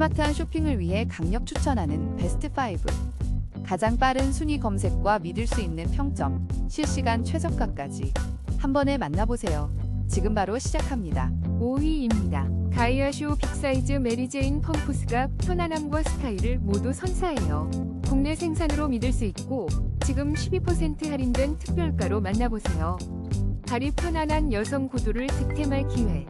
스마트한 쇼핑을 위해 강력 추천하는 베스트 5. 가장 빠른 순위 검색과 믿을 수 있는 평점, 실시간 최저가까지 한 번에 만나보세요. 지금 바로 시작합니다. 5위입니다. 가이아쇼 빅사이즈 메리제인 펌프스가 편안함과 스타일을 모두 선사해요. 국내 생산으로 믿을 수 있고 지금 12% 할인된 특별가로 만나보세요. 발이 편안한 여성 구두를 득템할 기회.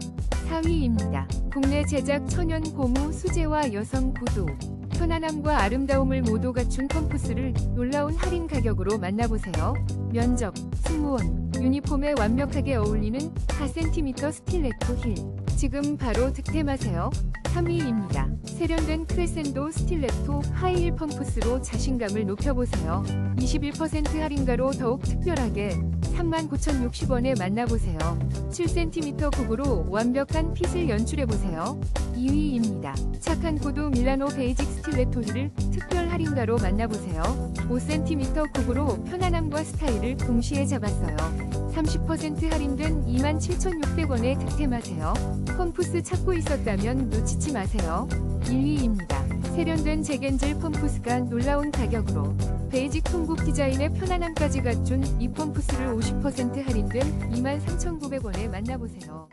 4위입니다. 국내 제작 천연 고무 수제화 여성 구두. 편안함과 아름다움을 모두 갖춘 펌프스를 놀라운 할인 가격으로 만나보세요. 면적, 승무원, 유니폼에 완벽하게 어울리는 4cm 스틸레토 힐. 지금 바로 득템하세요. 3위입니다. 세련된 크레센도 스틸레토 하이힐 펌프스로 자신감을 높여보세요. 21% 할인가로 더욱 특별하게 39,060원에 만나보세요. 7cm 굽으로 완벽한 핏을 연출해보세요. 2위입니다. 착한 구두 밀라노 베이직 스틸레토 힐을 특별 할인가로 만나보세요. 5cm 굽으로 편안함과 스타일을 동시에 잡았어요. 30% 할인된 27,600원에 득템하세요. 펌프스 찾고 있었다면 놓치지 마세요. 1위입니다. 세련된 제겐젤 펌프스가 놀라운 가격으로 베이직 통곡 디자인의 편안함까지 갖춘 이 펌프스를 50% 할인된 23,900원에 만나보세요.